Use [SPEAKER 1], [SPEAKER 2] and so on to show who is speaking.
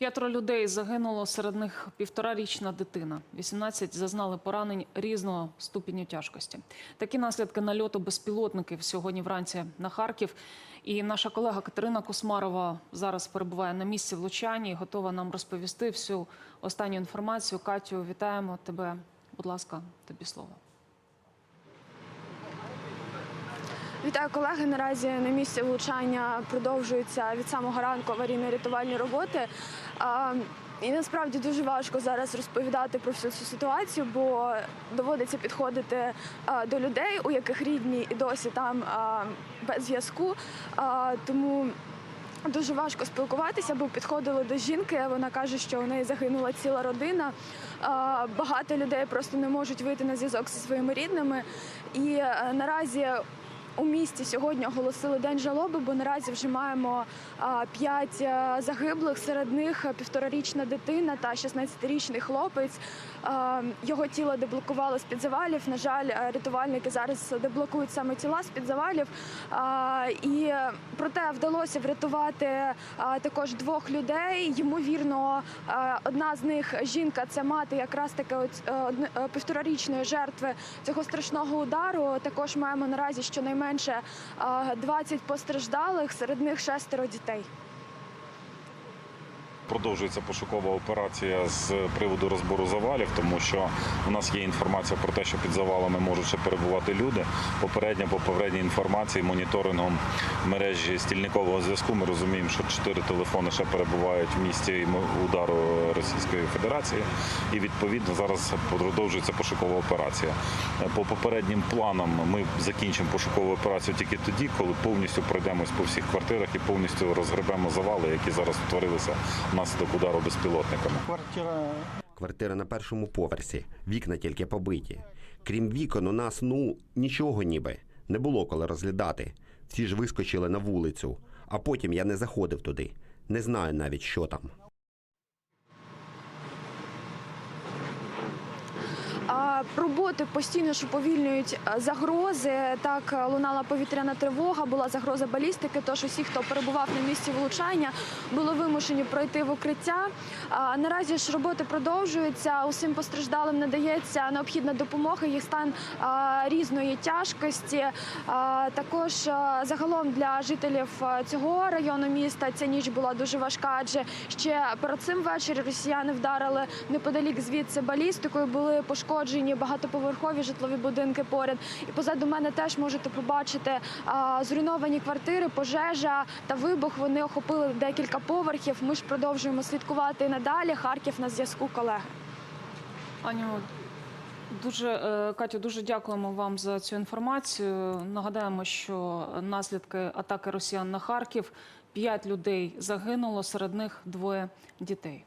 [SPEAKER 1] П'ятеро людей загинуло, серед них півторарічна дитина. 18 зазнали поранень різного ступеню тяжкості. Такі наслідки нальоту безпілотників сьогодні вранці на Харків. І наша колега Катерина Кусмарова зараз перебуває на місці влучання і готова нам розповісти всю останню інформацію. Катю, вітаємо тебе. Будь ласка, тобі слово.
[SPEAKER 2] Вітаю колеги. Наразі на місці влучання продовжуються від самого ранку аварійно-рятувальні роботи. І насправді дуже важко зараз розповідати про всю цю ситуацію, бо доводиться підходити до людей, у яких рідні і досі там без зв'язку. Тому Дуже важко спілкуватися, бо підходили до жінки. Вона каже, що у неї загинула ціла родина. Багато людей просто не можуть вийти на зв'язок зі своїми рідними. І е, наразі у місті сьогодні оголосили день жалоби, бо наразі вже маємо п'ять е, загиблих. Серед них півторарічна дитина та 16-річний хлопець. Його тіло деблокували з під завалів. На жаль, е, рятувальники зараз деблокують саме тіла з під завалів. І проте вдалося врятувати також двох людей. Ймовірно, одна з них жінка це мати якраз таки е, півторарічної жертви цього страшного удару. Також маємо наразі щонайменше е, 20 постраждалих, серед них шестеро дітей.
[SPEAKER 3] Продовжується пошукова операція з приводу розбору завалів, тому що у нас є інформація про те, що під завалами можуть ще перебувати люди. Попередньо по попередній інформації, моніторингом мережі стільникового зв'язку. Ми розуміємо, що чотири телефони ще перебувають в місті удару Російської Федерації, і відповідно зараз продовжується пошукова операція. По попереднім планам ми закінчимо пошукову операцію тільки тоді, коли повністю пройдемось по всіх квартирах і повністю розгребемо завали, які зараз утворилися внаслідок удару безпілотниками.
[SPEAKER 4] Квартира
[SPEAKER 5] Квартира на першому поверсі, вікна тільки побиті. Крім вікон, у нас ну нічого ніби не було коли розглядати. Всі ж вискочили на вулицю, а потім я не заходив туди. Не знаю навіть, що там.
[SPEAKER 2] А, Роботи постійно ж уповільнюють е, загрози. Так е, лунала повітряна тривога, була загроза балістики. Тож усі, хто перебував на місці влучання, були вимушені пройти в укриття. Наразі ж роботи продовжуються. Усім постраждалим надається необхідна допомога. Їх стан різної тяжкості. Також загалом для жителів цього району міста ця ніч була дуже важка, адже ще перед цим ввечері росіяни вдарили неподалік звідси балістикою. Були пошкоджені багатоповерхові житлові будинки поряд. І позаду мене теж можете побачити зруйновані квартири, пожежа та вибух. Вони охопили декілька поверхів. Ми ж продовжуємо слідкувати і надалі. Харків на зв'язку, колеги.
[SPEAKER 1] Аню, дуже е, Катю, дуже дякуємо вам за цю інформацію. Нагадаємо, що наслідки атаки росіян на Харків п'ять людей загинуло, серед них двоє дітей.